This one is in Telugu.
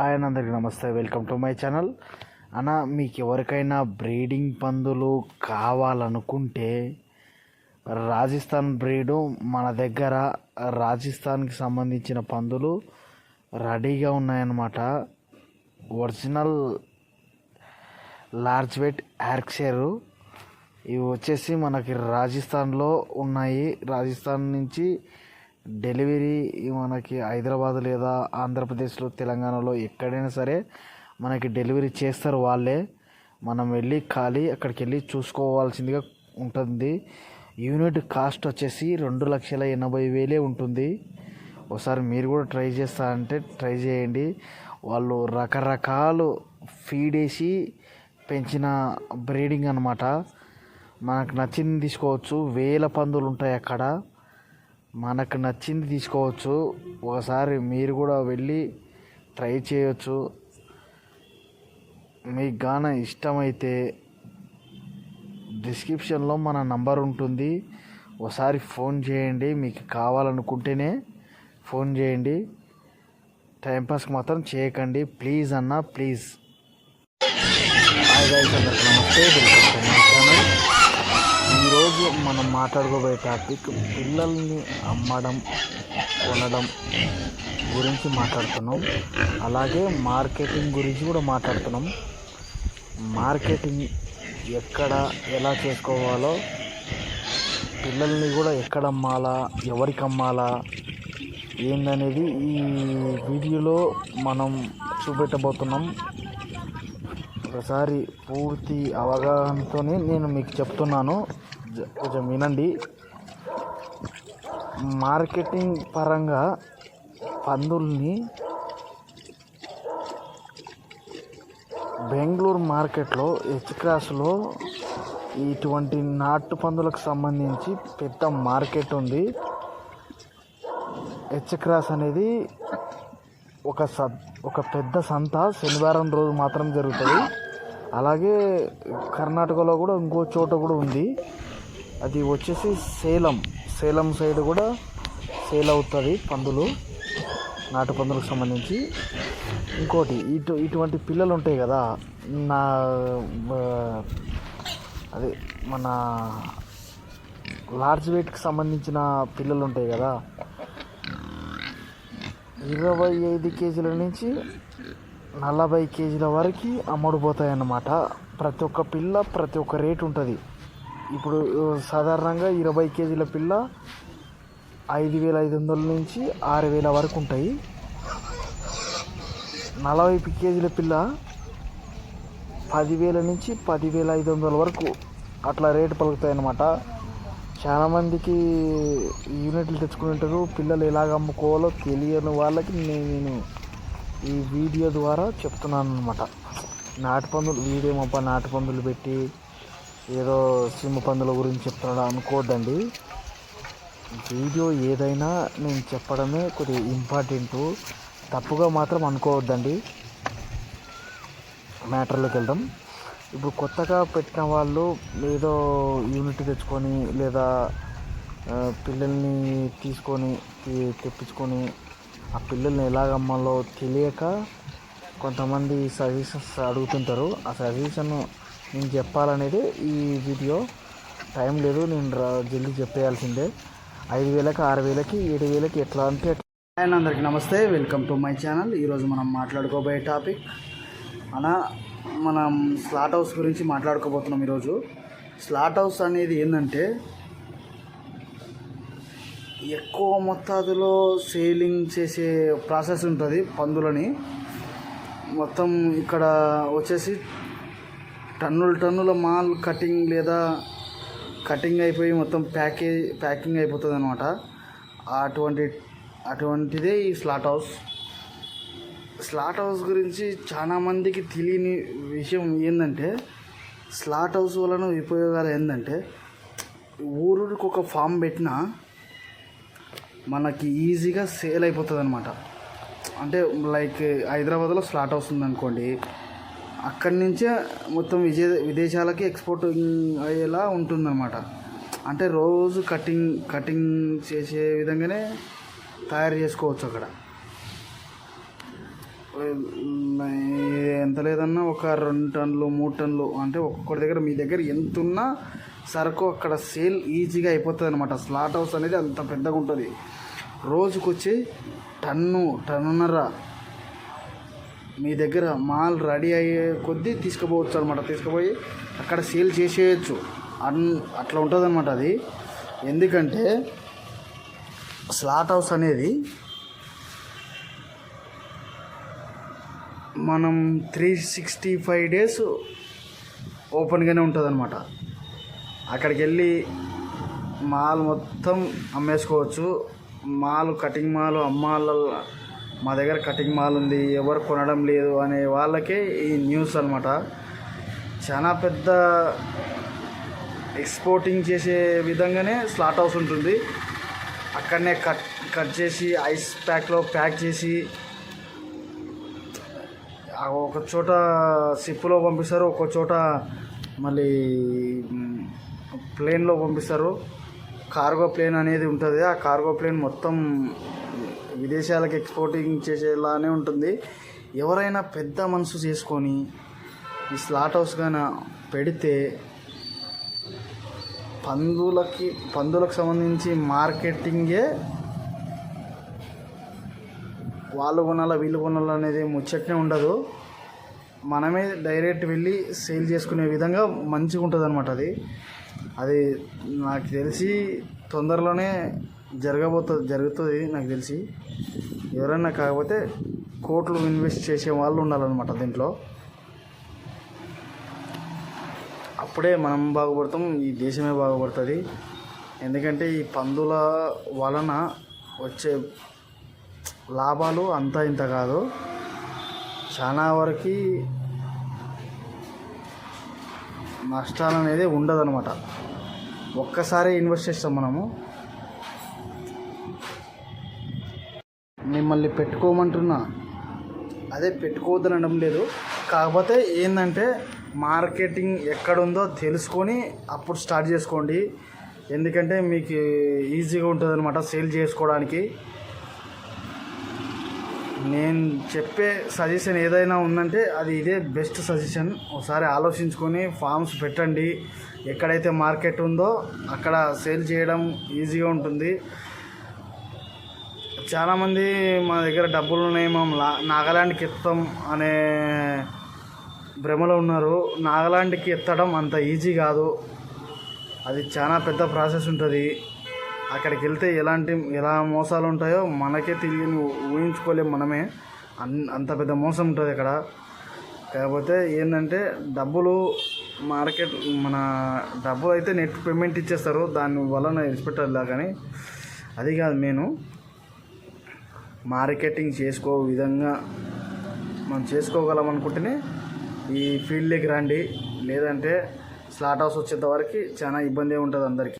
ఆయన అందరికీ నమస్తే వెల్కమ్ టు మై ఛానల్. అన్న మీకు ఎవరికైనా బ్రీడింగ్ పందులు కావాలనుకుంటే రాజస్థాన్ బ్రీడు మన దగ్గర రాజస్థాన్కి సంబంధించిన పందులు రెడీగా ఉన్నాయన్నమాట. ఒరిజినల్ లార్జ్ వెట్ యార్క్షేరు ఇవి వచ్చేసి మనకి రాజస్థాన్లో ఉన్నాయి. రాజస్థాన్ నుంచి డెలివరీ మనకి హైదరాబాద్ లేదా ఆంధ్రప్రదేశ్లో తెలంగాణలో ఎక్కడైనా సరే మనకి డెలివరీ చేస్తారు వాళ్ళే. మనం వెళ్ళి ఖాళీ అక్కడికి వెళ్ళి చూసుకోవాల్సిందిగా ఉంటుంది. యూనిట్ కాస్ట్ వచ్చేసి రెండు లక్షల ఎనభై వేలే ఉంటుంది. ఒకసారి మీరు కూడా ట్రై చేస్తారంటే ట్రై చేయండి. వాళ్ళు రకరకాలు ఫీడ్ వేసి పెంచిన బ్రీడింగ్ అనమాట మనకు నచ్చింది తీసుకోవచ్చు. వేల పందులు ఉంటాయి అక్కడ. మనకు నచ్చింది తీసుకోవచ్చు. ఒకసారి మీరు కూడా వెళ్ళి ట్రై చేయొచ్చు. మీకు గాన ఇష్టమైతే డిస్క్రిప్షన్లో మన నంబర్ ఉంటుంది. ఒకసారి ఫోన్ చేయండి. మీకు కావాలనుకుంటేనే ఫోన్ చేయండి. టైంపాస్కి మాత్రం చేయకండి. ప్లీజ్ అన్న ప్లీజ్. నమస్తే. ఈరోజు మనం మాట్లాడుకోబోయే టాపిక్ పిల్లల్ని అమ్మడం కొనడం గురించి మాట్లాడుతున్నాం. అలాగే మార్కెటింగ్ గురించి కూడా మాట్లాడుతున్నాం. మార్కెటింగ్ ఎక్కడ ఎలా చేసుకోవాలో పిల్లల్ని కూడా ఎక్కడ అమ్మాలా ఎవరికి అమ్మాలా ఏందనేది ఈ వీడియోలో మనం చూపెట్టబోతున్నాం. ఒకసారి పూర్తి అవగాహనతోనే నేను మీకు చెప్తున్నాను. కొంచెం వినండి. మార్కెటింగ్ పరంగా పందుల్ని బెంగళూరు మార్కెట్లో హెచ్ క్రాస్లో ఇటువంటి నాటు పందులకు సంబంధించి పెద్ద మార్కెట్ ఉంది. హెచ్ క్రాస్ అనేది ఒక స ఒక పెద్ద సంత. శనివారం రోజు మాత్రం జరుగుతుంది. అలాగే కర్ణాటకలో కూడా ఇంకో చోట కూడా ఉంది. అది వచ్చేసి సేలం. సేలం సైడ్ కూడా సేల్ అవుతుంది పందులు నాటు పందులకు సంబంధించి. ఇంకోటి ఇటు ఇటువంటి పిల్లలు ఉంటాయి కదా నా అదే మన లార్జ్ వెయిట్కి సంబంధించిన పిల్లలు ఉంటాయి కదా ఇరవై ఐదు కేజీల నుంచి నలభై కేజీల వరకు అమ్ముడుపోతాయి అన్నమాట ప్రతి ఒక్క పిల్ల ప్రతి ఒక్క రేటు ఉంటుంది. ఇప్పుడు సాధారణంగా ఇరవై కేజీల పిల్ల ఐదు వేల ఐదు వందల నుంచి ఆరు వేల వరకు ఉంటాయి. నలభై కేజీల పిల్ల పదివేల నుంచి పదివేల ఐదు వందల వరకు అట్లా రేటు పలుకుతాయి అన్నమాట చాలామందికి యూనిట్లు తెచ్చుకుంటారు పిల్లలు ఎలాగ అమ్ముకోవాలో తెలియని వాళ్ళకి నేను ఈ వీడియో ద్వారా చెప్తున్నాను అనమాట నాటు పందులు వీడియో మొప్ప నాటు పందులు పెట్టి ఏదో సింహ పందుల గురించి చెప్తున్నాడు అనుకోవద్దండి వీడియో ఏదైనా నేను చెప్పడమే కొద్దిగా ఇంపార్టెంట్. తప్పుగా మాత్రం అనుకోవద్దండి. మ్యాటర్లోకి వెళ్దాం. ఇప్పుడు కొత్తగా పెట్టిన వాళ్ళు ఏదో యూనిట్ తెచ్చుకొని లేదా పిల్లల్ని తీసుకొని తెప్పించుకొని ఆ పిల్లల్ని ఎలాగమ్మాలో తెలియక కొంతమంది సజెషన్స్ అడుగుతుంటారు. ఆ సజెషన్ నేను చెప్పాలనేది ఈ వీడియో. టైం లేదు నేను రా జల్దీ చెప్పేయాల్సిందే. ఐదు వేలకి ఆరు వేలకి ఏడు వేలకి ఎట్లా అంటే అండ్ అందరికీ నమస్తే. వెల్కమ్ టు మై ఛానల్ ఈరోజు మనం మాట్లాడుకోబోయే టాపిక్ అలా మనం స్లాట్ హౌస్ గురించి మాట్లాడుకోబోతున్నాం ఈరోజు. స్లాట్ హౌస్ అనేది ఏంటంటే ఎక్కువ మొత్తాదులో సేలింగ్ చేసే ప్రాసెస్ ఉంటుంది పందులని. మొత్తం ఇక్కడ వచ్చేసి టన్నుల టన్నుల మాల్ కటింగ్ లేదా కటింగ్ అయిపోయి మొత్తం ప్యాకేజ్ ప్యాకింగ్ అయిపోతుంది అనమాట అటువంటి అటువంటిదే ఈ స్లాట్ హౌస్. స్లాట్ హౌస్ గురించి చాలా మందికి తెలియని విషయం ఏంటంటే స్లాట్ హౌస్ వలన ఉపయోగాలు ఏంటంటే ఊరుకు ఒక ఫామ్ పెట్టినా మనకి ఈజీగా సేల్ అయిపోతుంది అనమాట అంటే లైక్ హైదరాబాద్లో స్లాట్ హౌస్ ఉందనుకోండి అక్కడి నుంచే మొత్తం విజయ విదేశాలకి ఎక్స్పోర్ట్ అయ్యేలా ఉంటుందన్నమాట. అంటే రోజు కటింగ్ కటింగ్ చేసే విధంగానే తయారు చేసుకోవచ్చు అక్కడ. ఎంత లేదన్నా ఒక రెండు టన్నులు మూడు టన్నులు అంటే ఒక్కొక్కటి దగ్గర మీ దగ్గర ఎంత ఉన్నా సరుకు అక్కడ సేల్ ఈజీగా అయిపోతుంది అనమాట స్లాట్ హౌస్ అనేది అంత పెద్దగా ఉంటుంది రోజుకొచ్చి టన్ను టన్నున్నర మీ దగ్గర మాల్ రెడీ అయ్యే కొద్దీ తీసుకుపోవచ్చు అనమాట తీసుకుపోయి అక్కడ సేల్ చేసేయచ్చు. అన్ అట్లా ఉంటుంది అనమాట అది. ఎందుకంటే స్లాట్ హౌస్ అనేది మనం త్రీ సిక్స్టీ ఫైవ్ డేస్ ఓపెన్గానే ఉంటుంది అనమాట అక్కడికి వెళ్ళి మాల్ మొత్తం అమ్మేసుకోవచ్చు. మాల్ కటింగ్ మాల్ అమ్మాల మా దగ్గర కటింగ్ మాల్ ఉంది ఎవరు కొనడం లేదు అనే వాళ్ళకే ఈ న్యూస్ అనమాట చాలా పెద్ద ఎక్స్పోర్టింగ్ చేసే విధంగానే స్లాట్ హౌస్ ఉంటుంది. అక్కడనే కట్ కట్ చేసి ఐస్ ప్యాక్లో ప్యాక్ చేసి ఒక చోట సిప్పులో పంపిస్తారు ఒక చోట మళ్ళీ ప్లేన్లో పంపిస్తారు. కార్గో ప్లేన్ అనేది ఉంటుంది ఆ కార్గో ప్లేన్ మొత్తం విదేశాలకు ఎక్స్పోర్టింగ్ చేసేలానే ఉంటుంది. ఎవరైనా పెద్ద మనసు చేసుకొని ఈ స్లాట్ హౌస్ కానీ పెడితే పందులకి పందులకు సంబంధించి మార్కెటింగే వాళ్ళు కొనాలా వీళ్ళు కొనాలా అనేది ముచ్చట్నే ఉండదు. మనమే డైరెక్ట్ వెళ్ళి సేల్ చేసుకునే విధంగా మంచిగా ఉంటుంది అనమాట అది. అది నాకు తెలిసి తొందరలోనే జరగబోతుంది జరుగుతుంది నాకు తెలిసి. ఎవరైనా కాకపోతే కోట్లు ఇన్వెస్ట్ చేసే వాళ్ళు ఉండాలన్నమాట దీంట్లో. అప్పుడే మనం బాగుపడతాం ఈ దేశమే బాగుపడుతుంది. ఎందుకంటే ఈ పందుల వలన వచ్చే లాభాలు అంతా ఇంత కాదు. చాలా వరకు నష్టాలు అనేది ఉండదన్నమాట. ఒక్కసారి ఇన్వెస్ట్ చేస్తాం మనము. మిమ్మల్ని పెట్టుకోమంటున్నా. అదే పెట్టుకోవద్దనడం అనడం లేదు. కాకపోతే ఏంటంటే మార్కెటింగ్ ఎక్కడుందో తెలుసుకొని అప్పుడు స్టార్ట్ చేసుకోండి. ఎందుకంటే మీకు ఈజీగా ఉంటుంది అనమాట సేల్ చేసుకోవడానికి. నేను చెప్పే సజెషన్ ఏదైనా ఉందంటే అది ఇదే బెస్ట్ సజెషన్. ఒకసారి ఆలోచించుకొని ఫామ్స్ పెట్టండి. ఎక్కడైతే మార్కెట్ ఉందో అక్కడ సేల్ చేయడం ఈజీగా ఉంటుంది. చాలామంది మా దగ్గర డబ్బులు ఉన్నాయి. మేము లా నాగాలాండ్కి ఎత్తాం అనే భ్రమలో ఉన్నారు. నాగాలాండ్కి ఎత్తడం అంత ఈజీ కాదు. అది చాలా పెద్ద ప్రాసెస్ ఉంటుంది. అక్కడికి వెళ్తే ఎలాంటి ఎలా మోసాలు ఉంటాయో మనకే తెలియని ఊహించుకోలేం మనమే. అన్ అంత పెద్ద మోసం ఉంటుంది అక్కడ. కాకపోతే ఏంటంటే డబ్బులు మార్కెట్ మన డబ్బులు అయితే నెట్ పేమెంట్ ఇచ్చేస్తారు. దాని వలన ఇన్స్పెక్టర్ కానీ అది కాదు నేను మార్కెటింగ్ చేసుకో విధంగా మనం చేసుకోగలం అనుకుంటేనే ఈ ఫీల్డ్లోకి రండి. లేదంటే స్లాట్ హౌస్ వచ్చేంత వరకు చాలా ఇబ్బంది ఉంటుంది అందరికీ.